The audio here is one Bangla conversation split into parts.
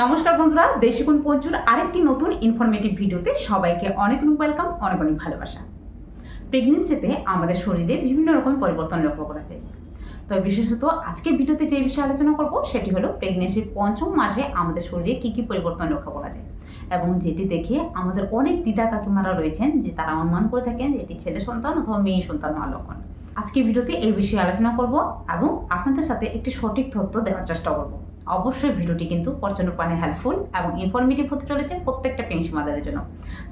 নমস্কার বন্ধুরা দেশিগুণ পঞ্চুর আরেকটি নতুন ইনফরমেটিভ ভিডিওতে সবাইকে অনেক অনেক ওয়েলকাম অনেক অনেক ভালোবাসা। প্রেগনেন্সিতে আমাদের শরীরে বিভিন্ন রকম পরিবর্তন লক্ষ্য করা যায়। তবে বিশেষত আজকের ভিডিওতে যে বিষয়ে আলোচনা করব, সেটি হলো প্রেগনেন্সির পঞ্চম মাসে আমাদের শরীরে কী কী পরিবর্তন লক্ষ্য করা যায় এবং যেটি দেখে আমাদের অনেক দিদা কাকিমারা রয়েছেন যে তারা অনুমান করে থাকেন যে এটি ছেলে সন্তান অথবা মেয়ে সন্তান হওয়ার লক্ষণ। আজকের ভিডিওতে এই বিষয়ে আলোচনা করব এবং আপনাদের সাথে একটি সঠিক তথ্য দেওয়ার চেষ্টা করব। অবশ্যই ভিডিওটি কিন্তু পর্যটনপানে হেল্পফুল এবং ইনফরমেটিভ হতে চলেছে প্রত্যেকটা পেন্সি মাদারের জন্য।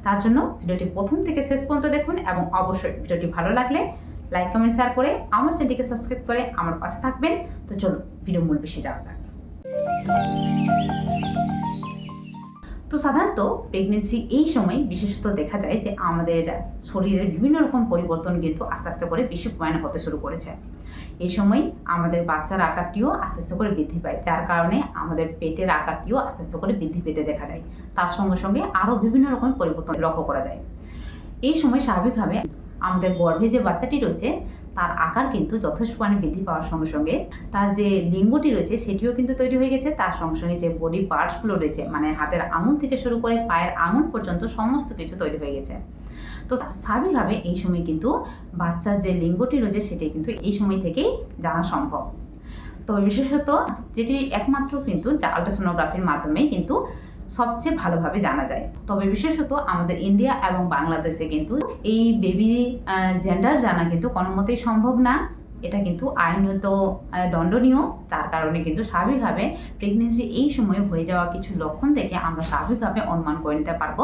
তার জন্য ভিডিওটি প্রথম থেকে শেষ পর্যন্ত দেখুন এবং অবশ্যই ভিডিওটি ভালো লাগলে লাইক কমেন্ট শেয়ার করে আমার চ্যানেলটিকে সাবস্ক্রাইব করে আমার পাশে থাকবেন। তো চলো ভিডিও মূল বেশি যাওয়া যাক। তো সাধারণত প্রেগনেন্সি এই সময় বিশেষত দেখা যায় যে আমাদের শরীরের বিভিন্ন রকম পরিবর্তন কিন্তু আস্তে আস্তে করে বেশি পরিমাণে হতে শুরু করেছে। এই সময় আমাদের বাচ্চার আকারটিও আস্তে আস্তে করে বৃদ্ধি পায়, যার কারণে আমাদের পেটের আকারটিও আস্তে আস্তে করে বৃদ্ধি পেতে দেখা যায়। তার সঙ্গে সঙ্গে আরও বিভিন্ন রকম পরিবর্তন লক্ষ্য করা যায়। এই সময় স্বাভাবিকভাবে আমাদের গর্ভে যে বাচ্চাটি রয়েছে, তার আকার কিন্তু যথেষ্ট পরিমাণে বৃদ্ধি পাওয়ার সঙ্গে সঙ্গে তার যে লিঙ্গটি রয়েছে, সেটিও কিন্তু তৈরি হয়ে গেছে। তার সঙ্গে সঙ্গে যে বডি পার্টসগুলো রয়েছে মানে হাতের আঙুল থেকে শুরু করে পায়ের আঙুল পর্যন্ত সমস্ত কিছু তৈরি হয়ে গেছে। তো স্বাভাবিকভাবে এই সময় কিন্তু বাচ্চার যে লিঙ্গটি রয়েছে সেটি কিন্তু এই সময় থেকেই জানা সম্ভব। তো বিশেষত যেটি একমাত্র কিন্তু আলট্রাসোনোগ্রাফির মাধ্যমে কিন্তু সবচেয়ে ভালোভাবে জানা যায়। তবে বিশেষত আমাদের ইন্ডিয়া এবং বাংলাদেশে কিন্তু এই বেবি জেন্ডার জানা কিন্তু কোনো মতেই সম্ভব না। এটা কিন্তু আইনত দণ্ডনীয়। তার কারণে কিন্তু স্বাভাবিকভাবে প্রেগনেন্সি এই সময় হয়ে যাওয়া কিছু লক্ষণ দেখে আমরা স্বাভাবিকভাবে অনুমান করে নিতে পারব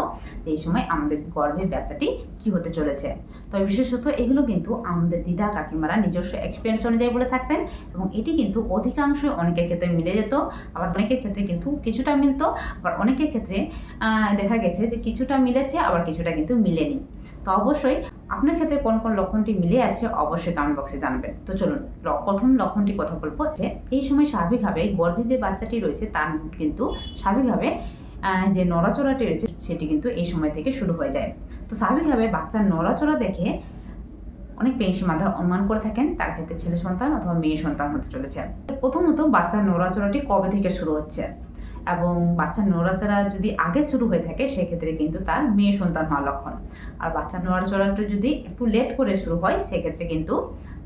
এই সময় আমাদের গর্ভের বাচ্চাটি কি হতে চলেছে। তবে বিশেষত এগুলো কিন্তু আমাদের দিদা কাকিমারা নিজস্ব এক্সপিরিয়েন্স অনুযায়ী বলে থাকতেন এবং এটি কিন্তু অধিকাংশই অনেকের ক্ষেত্রে মিলে যেত, আবার অনেকের ক্ষেত্রে কিন্তু কিছুটা মিলতো, আবার অনেকের ক্ষেত্রে দেখা গেছে যে কিছুটা মিলেছে, আবার কিছুটা কিন্তু মিলেনি। তো অবশ্যই আপনার ক্ষেত্রে কোন কোন লক্ষণটি মিলে আছে অবশ্যই কমেন্ট বক্সে জানাবেন। তো চলুন প্রথম লক্ষণটি কথা বলব যে, এই সময় স্বাভাবিকভাবে গর্ভে যে বাচ্চাটি রয়েছে তার কিন্তু স্বাভাবিকভাবে যে নড়াচড়াটি রয়েছে সেটি কিন্তু এই সময় থেকে শুরু হয়ে যায়। তো স্বাভাবিকভাবে বাচ্চার নড়াচড়া দেখে অনেক পেশি মাথার অনুমান করে থাকেন, তার ক্ষেত্রে ছেলে সন্তান অথবা মেয়ে সন্তান হতে চলেছে। প্রথমত বাচ্চার নড়াচড়াটি কবে থেকে শুরু হচ্ছে? এবং বাচ্চার নড়াচড়া যদি আগে শুরু হয়ে থাকে, সেক্ষেত্রে কিন্তু তার মেয়ে সন্তান হওয়ার লক্ষণ। আর বাচ্চার নড়াচড়াটা যদি একটু লেট করে শুরু হয়, সেক্ষেত্রে কিন্তু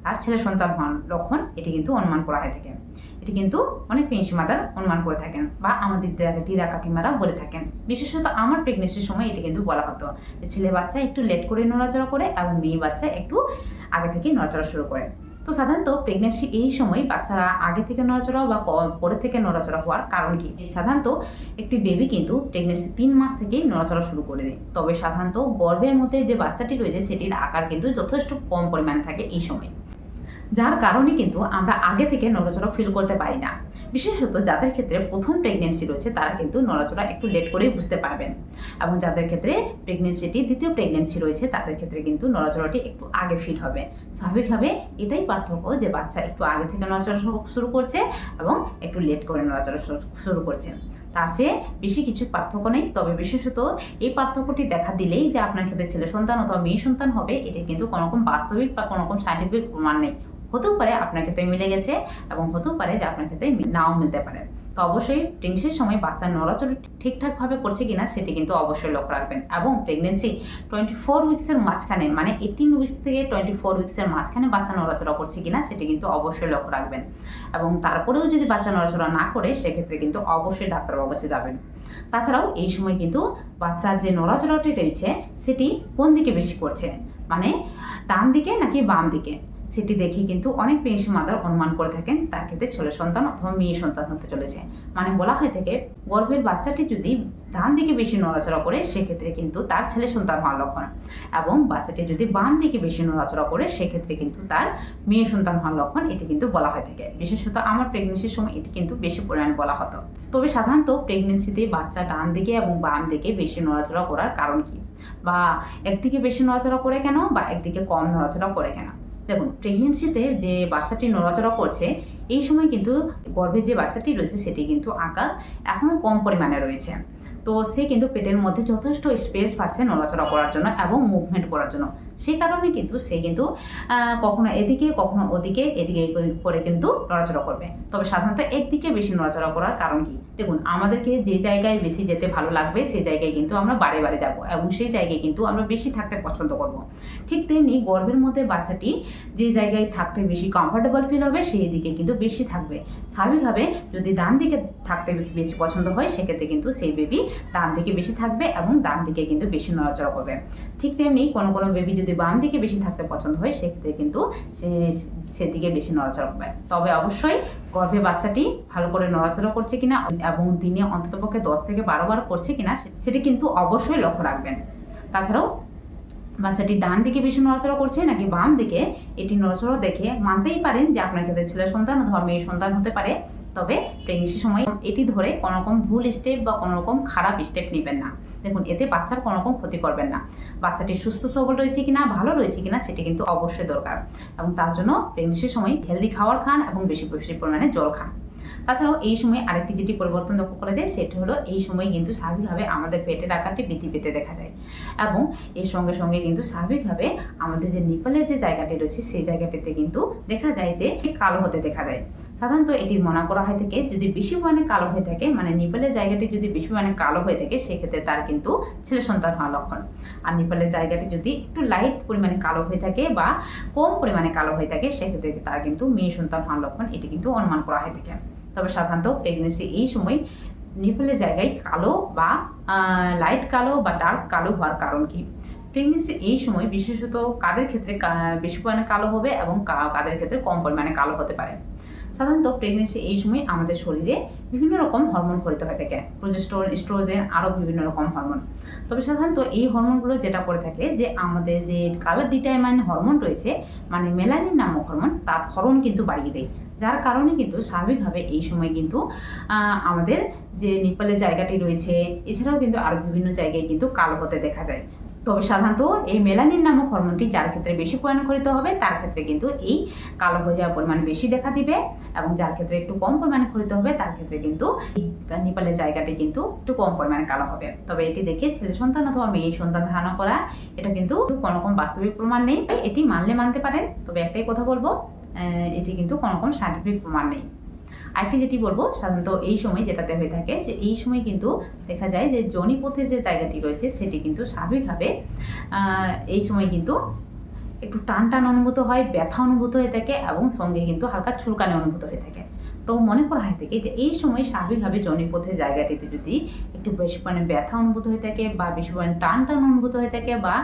তার ছেলে সন্তান হওয়ার লক্ষণ, এটি কিন্তু অনুমান করা হয়ে থাকে। এটি কিন্তু অনেক পেন্সি মাদার অনুমান করে থাকেন বা আমাদের দিদা কাকিমারা বলে থাকেন। বিশেষত আমার প্রেগনেন্সির সময় এটি কিন্তু বলা হতো যে ছেলে বাচ্চা একটু লেট করে নড়াচড়া করে এবং মেয়ে বাচ্চা একটু আগে থেকে নড়াচড়া শুরু করে। তো সাধারণত প্রেগনেন্সি এই সময় বাচ্চারা আগে থেকে নড়াচড়া বা পরে থেকে নড়াচড়া হওয়ার কারণ কি? সাধারণত একটি বেবি কিন্তু প্রেগনেন্সি তিন মাস থেকেই নড়াচড়া শুরু করে দেয়। তবে সাধারণত গর্ভের মধ্যে যে বাচ্চাটি রয়েছে, সেটির আকার কিন্তু যথেষ্ট কম পরিমাণে থাকে এই সময়। যার কারণে কিন্তু আমরা আগে থেকে নড়াচড়া ফিল করতে পারি না। বিশেষত যাদের ক্ষেত্রে প্রথম প্রেগনেন্সি রয়েছে, তারা কিন্তু নড়াচড়া একটু লেট করেই বুঝতে পারবেন। এবং যাদের ক্ষেত্রে প্রেগনেন্সিটি দ্বিতীয় প্রেগনেন্সি রয়েছে, তাদের ক্ষেত্রে কিন্তু নড়াচড়াটি একটু আগে ফিল হবে। স্বাভাবিকভাবে এটাই পার্থক্য যে বাচ্চা একটু আগে থেকে নড়াচড়া শুরু- করছে এবং একটু লেট করে নড়াচড়া শুরু- শুরু করছে। তার চেয়ে বেশি কিছু পার্থক্য নেই। তবে বিশেষত এই পার্থক্যটি দেখা দিলেই যে আপনার ক্ষেত্রে ছেলে সন্তান অথবা মেয়ে সন্তান হবে, এটি কিন্তু কোনো রকম বাস্তবিক বা কোনো রকম সাইন্টিফিক প্রমাণ নেই। হতেও পারে আপনার ক্ষেত্রে মিলে গেছে এবং হতেও পারে যে আপনার ক্ষেত্রে নাও মিলতে পারে। তো অবশ্যই প্রেগনেন্সির সময় বাচ্চার নড়াচড়া ঠিকঠাকভাবে করছে কিনা সেটি কিন্তু অবশ্যই লক্ষ্য রাখবেন এবং প্রেগনেন্সি টোয়েন্টি ফোর উইক্সের মাঝখানে মানে এইটিন উইক্স থেকে টোয়েন্টি ফোর উইক্সের মাঝখানে বাচ্চা নড়াচড়া করছে কিনা সেটি কিন্তু অবশ্যই লক্ষ্য রাখবেন। এবং তারপরেও যদি বাচ্চা নড়াচড়া না করে সেক্ষেত্রে কিন্তু অবশ্যই ডাক্তারবাবুর কাছে যাবেন। তাছাড়াও এই সময় কিন্তু বাচ্চার যে নড়াচড়াটি রয়েছে সেটি কোন দিকে বেশি করছে? মানে ডান দিকে নাকি বাম দিকে? সেটি দেখে কিন্তু অনেক পেন্সি মাদার অনুমান করে থাকেন তার ক্ষেত্রে ছেলে সন্তান অথবা মেয়ে সন্তান হতে চলেছে। মানে বলা হয়ে থাকে, গর্ভের বাচ্চাটি যদি ডান দিকে বেশি নড়াচড়া করে, সেক্ষেত্রে কিন্তু তার ছেলে সন্তান হওয়ার লক্ষণ। এবং বাচ্চাটি যদি বাম দিকে বেশি নড়াচড়া করে, সেক্ষেত্রে কিন্তু তার মেয়ে সন্তান হওয়ার লক্ষণ এটি কিন্তু বলা হয়ে থাকে। বিশেষত আমার প্রেগনেন্সির সময় এটি কিন্তু বেশি পরিমাণে বলা হতো। তবে সাধারণত প্রেগনেন্সিতে বাচ্চা ডান দিকে এবং বাম দিকে বেশি নড়াচড়া করার কারণ কি? বা একদিকে বেশি নড়াচড়া করে কেন? বা একদিকে কম নড়াচড়া করে কেন? দেখুন প্রেগনেন্সিতে যে বাচ্চাটি নড়াচড়া করছে, এই সময় কিন্তু গর্ভে যে বাচ্চাটি রয়েছে, সেটি কিন্তু আকার এখনও কম পরিমাণে রয়েছে। তো সে কিন্তু পেটের মধ্যে যথেষ্ট স্পেস পাচ্ছে নড়াচড়া করার জন্য এবং মুভমেন্ট করার জন্য। সেই কারণে কিন্তু সে কিন্তু কখনো এদিকে, কখনো ওদিকে, এদিকে করে কিন্তু নড়াচড়া করবে। তবে সাধারণত একদিকে বেশি নড়াচড়া করার কারণ কি? দেখুন, আমাদেরকে যে জায়গায় বেশি যেতে ভালো লাগবে, সেই জায়গায় কিন্তু আমরা বারে বারে যাব এবং সেই জায়গায় কিন্তু আমরা বেশি থাকতে পছন্দ করব। ঠিক তেমনি গর্ভের মধ্যে বাচ্চাটি যে জায়গায় থাকতে বেশি কমফোর্টেবল ফিল হবে, সেই দিকে কিন্তু বেশি থাকবে। স্বাভাবিকভাবে যদি ডান দিকে থাকতে বেশি পছন্দ হয়, সেক্ষেত্রে কিন্তু সেই বেবি ডান দিকে বেশি থাকবে এবং ডান দিকে কিন্তু বেশি নড়াচড়া করবে। ঠিক তেমনি কোনো কোনো বেবি যদি বাম দিকে বেশি থাকতে পছন্দ হয়, সেক্ষেত্রে কিন্তু সেদিকে বেশি নড়াচড়া করবে। তবে অবশ্যই গর্ভে বাচ্চাটি ভালো করে নড়াচড়া করছে কিনা এবং দিনে অন্ততপক্ষে দশ থেকে বারো বার করছে কিনা সেটি কিন্তু অবশ্যই লক্ষ্য রাখবেন। তাছাড়াও বাচ্চাটি ডান দিকে বেশি নড়াচড়া করছে নাকি বাম দিকে এটি নড়াচড়া দেখে মানতেই পারেন যে আপনার ক্ষেত্রে ছেলে সন্তান অথবা মেয়ে সন্তান হতে পারে। তবে প্রেগনেন্সির সময় এটি ধরে কোনো রকম ভুল স্টেপ বা কোনো রকম খারাপ স্টেপ নেবেন না। দেখুন, এতে বাচ্চার কোনো রকম ক্ষতি করবেন না। বাচ্চাটি সুস্থ, সবল রয়েছে কিনা, ভালো রয়েছে কিনা, সেটি কিন্তু অবশ্যই দরকার। এবং তার জন্য প্রেগনেন্সির সময় হেলদি খাবার খান এবং বেশি বেশি পরিমাণে জল খান। তাছাড়াও এই সময় আরেকটি যেটি পরিবর্তন লক্ষ্য করা যায়, সেটি হলো এই সময় কিন্তু স্বাভাবিকভাবে আমাদের পেটের আকারটি বৃদ্ধি পেতে দেখা যায়। এবং এর সঙ্গে সঙ্গে কিন্তু স্বাভাবিকভাবে আমাদের যে নিপলের যে জায়গাটি রয়েছে, সেই জায়গাটিতে কিন্তু দেখা যায় যে কালো হতে দেখা যায়। সাধারণত এটি মনে করা হয় থেকে, যদি বেশি পরিমাণে কালো হয়ে থাকে মানে নিপলের জায়গাটি যদি বেশি পরিমাণে কালো হয়ে থাকে, সেক্ষেত্রে তার কিন্তু ছেলে সন্তান হওয়ার লক্ষণ। আর নিপলের জায়গাটি যদি একটু লাইট পরিমাণে কালো হয়ে থাকে বা কম পরিমাণে কালো হয়ে থাকে, সেক্ষেত্রে তার কিন্তু মেয়ে সন্তান হওয়ার লক্ষণ, এটি কিন্তু অনুমান করা হয়ে থাকে। তবে সাধারণত প্রেগনেন্সি এই সময় নিপলের জায়গায় কালো বা লাইট কালো বা ডার্ক কালো হওয়ার কারণ কি? প্রেগনেন্সি এই সময় বিশেষত কাদের ক্ষেত্রে বেশি পরিমাণে কালো হবে এবং কাদের ক্ষেত্রে কম পরিমাণে কালো হতে পারে? সাধারণত প্রেগনেন্সি এই সময় আমাদের শরীরে বিভিন্ন রকম হরমোন ক্ষরিত হয়ে থাকে। প্রোজেস্ট্রন স্ট্রোজেন আরও বিভিন্ন রকম হরমোন তবে সাধারণত এই হরমোনগুলো যেটা করে থাকে যে আমাদের যে কালার ডিটারমাইন হরমোন রয়েছে মানে মেলানিন নামক হরমোন তার ক্ষরণ কিন্তু বাড়িয়ে দেয়। যার কারণে কিন্তু স্বাভাবিকভাবে এই সময় কিন্তু আমাদের যে নিপালের জায়গাটি রয়েছে, এছাড়াও কিন্তু আরও বিভিন্ন জায়গায় কিন্তু কালো হতে দেখা যায়। তবে সাধারণত এই মেলানিন নামক হরমোনটি যার ক্ষেত্রে বেশি পরিমাণ করিতে হবে, তার ক্ষেত্রে কিন্তু এই কালো হয়ে যাওয়ার পরিমাণ বেশি দেখা দিবে এবং যার ক্ষেত্রে একটু কম পরিমাণে করিতে হবে, তার ক্ষেত্রে কিন্তু নিপালের জায়গাটি কিন্তু একটু কম পরিমাণে কালো হবে। তবে এটি দেখে ছেলে সন্তান অথবা মেয়ে সন্তান ধারণা করা, এটা কিন্তু কোনো রকম বাস্তবিক প্রমাণ নেই। এটি মানলে মানতে পারেন। তবে একটাই কথা বলব এটি কিন্তু কোনো রকম সাইন্টিফিক প্রমাণ নেই। আরেকটি যেটি বলব, সাধারণত এই সময় যেটাতে হয়ে থাকে যে এই সময় কিন্তু দেখা যায় যে জনিপথের যে জায়গাটি রয়েছে সেটি কিন্তু স্বাভাবিকভাবে এই সময় কিন্তু একটু টান টান অনুভূত হয়, ব্যথা অনুভূত হয়ে থাকে এবং সঙ্গে কিন্তু হালকা চুলকানি অনুভূত হয়ে থাকে। তো মনে করা হয় থাকে যে এই সময় স্বাভাবিকভাবে জনিপথের জায়গাটিতে যদি একটু বেশি পরিমাণে ব্যথা অনুভূত হয়ে থাকে বা বেশি পরিমাণে টান টান অনুভূত হয়ে থাকে বা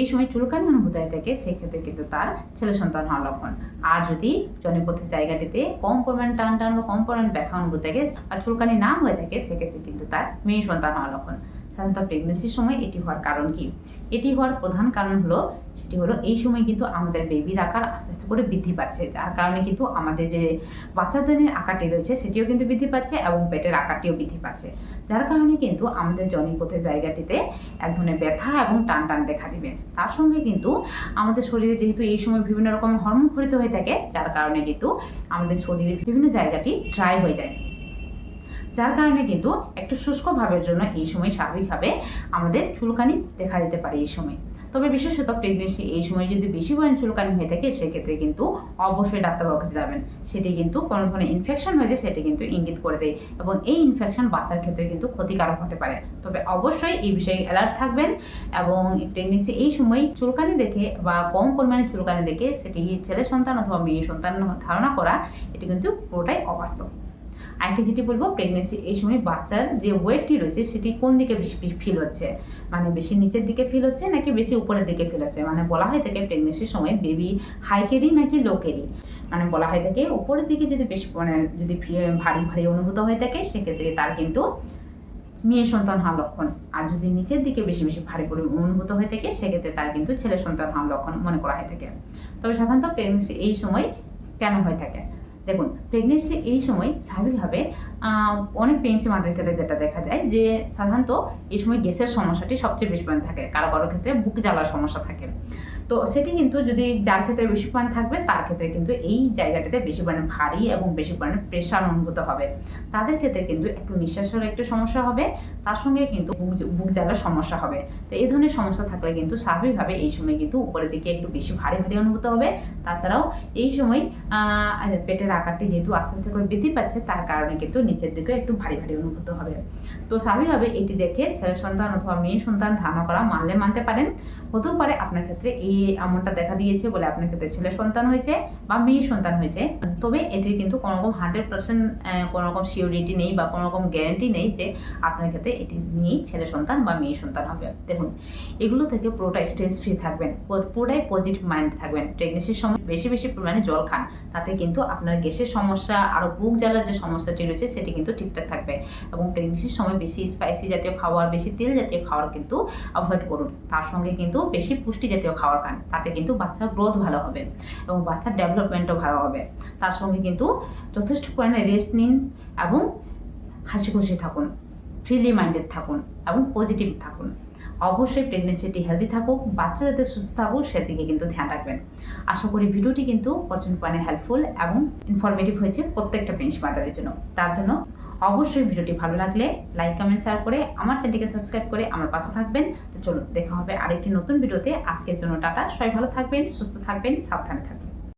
এই সময় চুলকানি অনুভূত হয়ে থাকে, সেক্ষেত্রে কিন্তু তার ছেলে সন্তান হওয়ার লক্ষণ। আর যদি জনিপথের জায়গাটিতে কম পরিমাণে টান টান বা কম পরিমাণে ব্যথা অনুভূত থাকে আর চুলকানি না হয়ে থাকে, সেক্ষেত্রে কিন্তু তার মেয়ে সন্তান হওয়ার লক্ষণ। সাধারণত প্রেগনেন্সির সময় এটি হওয়ার কারণ কি? এটি হওয়ার প্রধান কারণ হলো, সেটি হলো এই সময় কিন্তু আমাদের বেবির আকার আস্তে আস্তে করে বৃদ্ধি পাচ্ছে, যার কারণে কিন্তু আমাদের যে বাচ্চাদের আকারটি রয়েছে সেটিও কিন্তু বৃদ্ধি পাচ্ছে এবং পেটের আকারটিও বৃদ্ধি পাচ্ছে। যার কারণে কিন্তু আমাদের জনিপথের জায়গাটিতে এক ধরনের ব্যথা এবং টান টান দেখা দিবে। তার সঙ্গে কিন্তু আমাদের শরীরে যেহেতু এই সময় বিভিন্ন রকম হরমোন ক্ষরিত হয়ে থাকে, যার কারণে কিন্তু আমাদের শরীরের বিভিন্ন জায়গাটি ড্রাই হয়ে যায়। যার কারণে কিন্তু একটু শুষ্ক ভাবের জন্য এই সময় স্বাভাবিকভাবে আমাদের চুলকানি দেখা দিতে পারে এই সময়। তবে বিশেষত প্রেগনেন্সি এই সময় যদি বেশি পরিমাণ চুলকানি হয়ে থাকে, সেক্ষেত্রে কিন্তু অবশ্যই ডাক্তারবাবুর কাছে যাবেন। সেটি কিন্তু কোনো ধরনের ইনফেকশন হয়েছে, সেটি কিন্তু ইঙ্গিত করে দেয় এবং এই ইনফেকশন বাচ্চার ক্ষেত্রে কিন্তু ক্ষতিকারক হতে পারে। তবে অবশ্যই এই বিষয়ে অ্যালার্ট থাকবেন এবং প্রেগনেন্সি এই সময় চুলকানি দেখে বা কম পরিমাণে চুলকানি দেখে সেটি ছেলে সন্তান অথবা মেয়ে সন্তান ধারণা করা, এটি কিন্তু পুরোটাই অবাস্তব। আরেকটি যেটি বলব প্রেগনেন্সি এই সময় বাচ্চার যে ওয়েটটি রয়েছে, সেটি কোন দিকে বেশি ফিল হচ্ছে? মানে বেশি নিচের দিকে ফিল হচ্ছে নাকি বেশি উপরের দিকে ফিল হচ্ছে? মানে বলা হয় থাকে প্রেগনেন্সির সময় বেবি হাই ক্যারি নাকি লো ক্যারি মানে বলা হয় থাকে উপরের দিকে যদি বেশি মানে যদি ভারী ভারী অনুভূত হয়ে থাকে, সেক্ষেত্রে তার কিন্তু মেয়ে সন্তান হওয়ার লক্ষণ। আর যদি নিচের দিকে বেশি বেশি ভারী পরি অনুভূত হয়ে থাকে, সেক্ষেত্রে তার কিন্তু ছেলে সন্তান হওয়ার লক্ষণ মনে করা হয়ে থাকে। তবে সাধারণত প্রেগনেন্সি এই সময় কেন হয়ে থাকে? দেখুন প্রেগনেন্সি এই সময় স্বাভাবিকভাবে অনেক প্রেগনেন্সি মাদের ক্ষেত্রে যেটা দেখা যায় যে, সাধারণত এই সময় গ্যাসের সমস্যাটি সবচেয়ে বেশি থাকে। কারও কারও ক্ষেত্রে বুক জ্বালার সমস্যা থাকে। তো সেটি কিন্তু যদি যার ক্ষেত্রে বেশি পরিমাণ থাকবে, তার ক্ষেত্রে কিন্তু এই জায়গাটাতে বেশি পরিমাণে ভারী এবং বেশি পরিমাণে প্রেশার অনুভূত হবে। তাদের ক্ষেত্রে কিন্তু একটু নিঃশ্বাসের একটু সমস্যা হবে, তার সঙ্গে কিন্তু বুক জ্বালার সমস্যা হবে। তো এই ধরনের সমস্যা থাকলে কিন্তু স্বাভাবিকভাবে এই সময় কিন্তু উপরের দিকে একটু বেশি ভারী ভারী অনুভূত হবে। তাছাড়াও এই সময় পেটের আকারটি যেহেতু আস্তে আস্তে করে বৃদ্ধি পাচ্ছে, তার কারণে কিন্তু নিচের দিকে একটু ভারী ভারী অনুভূত হবে। তো স্বাভাবিকভাবে এটি দেখে ছেলে সন্তান অথবা মেয়ে সন্তান ধারণা করা মানলে মানতে পারেন। হতেও পারে আপনার ক্ষেত্রে এই এমনটা দেখা দিয়েছে বলে আপনার ক্ষেত্রে ছেলে সন্তান হয়েছে বা মেয়ে সন্তান হয়েছে। তবে এটির কিন্তু কোনো রকম হান্ড্রেড পার্সেন্ট কোনো রকম সিওরিটি নেই বা কোনো রকম গ্যারেন্টি নেই যে আপনার ক্ষেত্রে এটি নিয়েই ছেলে সন্তান বা মেয়ে সন্তান হবে। দেখুন, এগুলো থেকে পুরোটা স্ট্রেস ফ্রি থাকবেন পুরোটাই পজিটিভ মাইন্ড থাকবেন। প্রেগনেন্সির সময় বেশি বেশি পরিমাণে জল খান, তাতে কিন্তু আপনার গ্যাসের সমস্যা আরও বুক জ্বালার যে সমস্যাটি রয়েছে সেটি কিন্তু ঠিকঠাক থাকবে এবং প্রেগনেন্সির সময় বেশি স্পাইসি জাতীয় খাবার বেশি তেল জাতীয় খাবার কিন্তু অ্যাভয়েড করুন। তার সঙ্গে কিন্তু বেশি পুষ্টি জাতীয় খাবার খান তাতে কিন্তু বাচ্চার গ্রোথ ভালো হবে এবং বাচ্চার ডেভেলপমেন্টও ভালো হবে। তার সঙ্গে কিন্তু যথেষ্ট পরিমাণে রেস্ট নিন এবং হাসি খুশি থাকুন ফ্রিলি মাইন্ডেড থাকুন এবং পজিটিভ থাকুন। অবশ্যই প্রেগনেন্সিটি হেলদি থাকুক, বাচ্চা যাতে সুস্থ থাকুক সেদিকে কিন্তু ধ্যান রাখবেন। আশা করি ভিডিওটি কিন্তু প্রচণ্ড পরিমাণে হেল্পফুল এবং ইনফরমেটিভ হয়েছে প্রত্যেকটা প্রিন্স মাদারের জন্য। তার জন্য অবশ্যই ভিডিওটি ভালো লাগলে লাইক কমেন্ট শেয়ার করে আমার চ্যানেলটিকে সাবস্ক্রাইব করে আমার পাশে থাকবেন। তো চলুন, দেখা হবে আরেকটি নতুন ভিডিওতে। আজকের জন্য টাটা, সবাই ভালো থাকবেন, সুস্থ থাকবেন, সাবধানে থাকবেন।